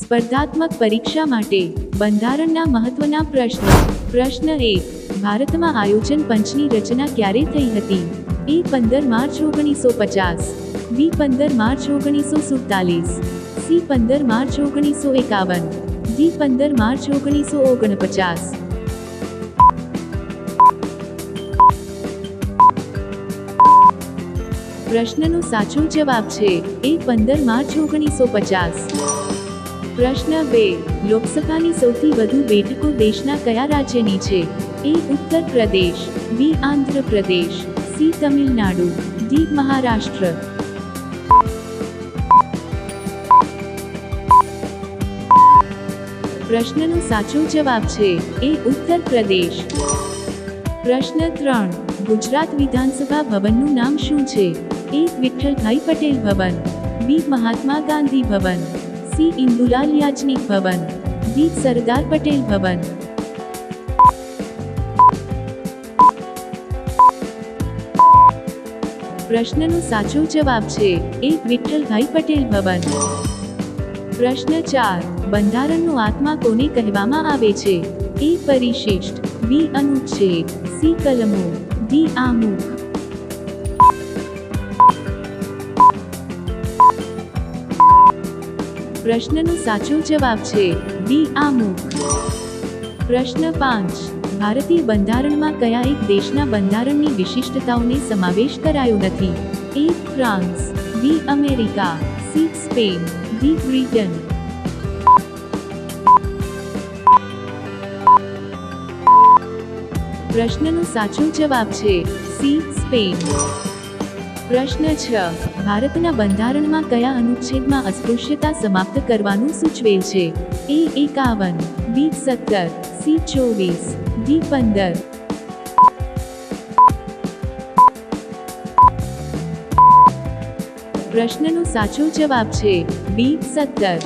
સ્પર્ધાત્મક પરીક્ષા માટે બંધારણના મહત્વના પ્રશ્નો. પ્રશ્ન એક. ભારતમાં આયોજન પંચની રચના ક્યારે થઈ હતી? એ પંદર માર્ચ ઓગણીસો પચાસ. બી પંદર માર્ચ ઓગણીસો સુડતાલીસ. સી પંદર માર્ચ ઓગણીસો એકાવન. ડી પંદર માર્ચ ઓગણીસો ઓગણપચાસ. પ્રશ્નનો સાચો જવાબ છે એ પંદર માર્ચ ઓગણીસો પચાસ. પ્રશ્ન બે. લોકસભાની સૌથી વધુ બેઠકો દેશના કયા રાજ્યની છે? એ ઉત્તર પ્રદેશ, બી આંધ્ર પ્રદેશ, સી તમિલનાડુ, ડી મહારાષ્ટ્ર. પ્રશ્નનો સાચો જવાબ છે, એ ઉત્તર પ્રદેશ. પ્રશ્ન ત્રણ. ગુજરાત વિધાનસભા ભવનનું નામ શું છે? A Vithalbhai Patel Bhavan, B Mahatma Gandhi Bhavan. C Indulal Yagnik Bhavan B Sardar Patel ભવન પ્રશ્નનો સાચો જવાબ છે એ વિઠ્ઠલભાઈ પટેલ ભવન પ્રશ્ન ચાર બંધારણનો આત્મા કોને કહેવામાં આવે છે એ પરિશિષ્ટ બી અનુચ્છેદ સી કલમો ડી આમુખ પ્રશ્નનો સાચો જવાબ છે ડી આમુખ. પ્રશ્ન પાંચ. ભારતીય બંધારણમાં કયા એક દેશના બંધારણની વિશિષ્ટતાઓને સમાવેશ કરાયો નથી? A, France. B, America. C, Spain. D, Britain. પ્રશ્નનો સાચો જવાબ છે સી, સ્પેન. પ્રશ્ન છ. ભારતના બંધારણમાં કયા અનુચ્છેદમાં અસ્પૃશ્યતા સમાપ્ત કરવાનું સૂચવેલ છે? એ એકાવન, બી સત્તર, સી ચોવીસ, ડી પંદર. પ્રશ્નનો સાચો જવાબ છે બી સત્તર.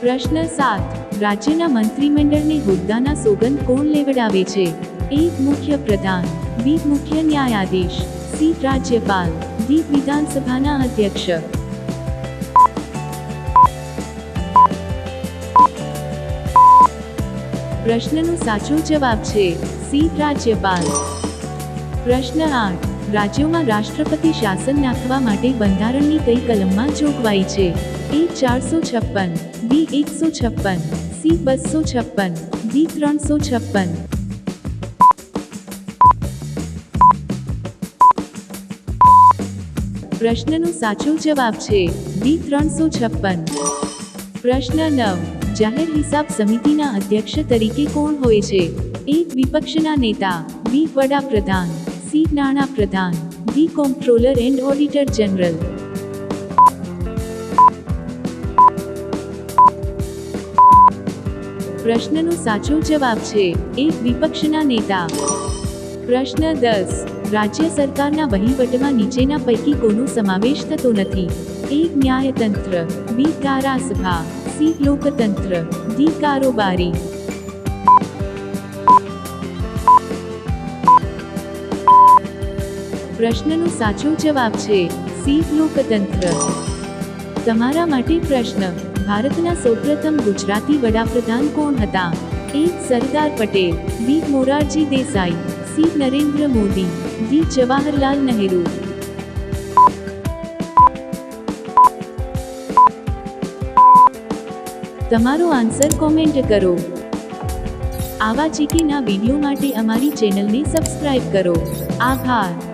પ્રશ્ન સાત, રાજ્યના મંત્રીમંડળને હોદ્દાના સોગંદ કોણ લેવડાવે છે? એ મુખ્ય પ્રધાન બી મુખ્ય ન્યાયાધીશ સી રાજ્યપાલ ડી વિધાનસભાના અધ્યક્ષ. પ્રશ્નનો સાચો જવાબ છે સી રાજ્યપાલ. પ્રશ્ન આઠ, રાજ્યોમાં રાષ્ટ્રપતિ શાસન નાખવા માટે બંધારણની કઈ કલમમાં જોગવાઈ છે? એ ચારસો છપ્પન, બી એકસો છપ્પન, સી બસો છપ્પન, ડી ત્રણસો છપ્પન. પ્રશ્નનો સાચો જવાબ છે ડી ત્રણસો છપ્પન. પ્રશ્ન નવ, જાહેર હિસાબ સમિતિના અધ્યક્ષ તરીકે કોણ હોય છે? એ, વિપક્ષના નેતા. બી, વડાપ્રધાન. સી નાણા પ્રધાન D comptroller and auditor general પ્રશ્નનો સાચો જવાબ છે એ, વિપક્ષના નેતા. પ્રશ્ન દસ. રાજ્ય સરકારના વહીવટમાં નીચેના પૈકી કોનો સમાવેશ થતો નથી? એક ન્યાયતંત્ર. બી ધારાસભા સી લોકતંત્ર. ડી કારોબારી. પ્રશ્નનો સાચો જવાબ છે સી લોકતંત્ર. તમારા માટે પ્રશ્ન. ભારતના સૌપ્રથમ ગુજરાતી વડાપ્રધાન કોણ હતા? એક Sardar Patel, B Morarji Desai. C Narendra Modi D Jawaharlal Nehru. તમારો આન્સર કોમેન્ટ કરો. આવા ચીકીના વીડિયો માટે અમારી ચેનલને સબસ્ક્રાઇબ કરો. આભાર.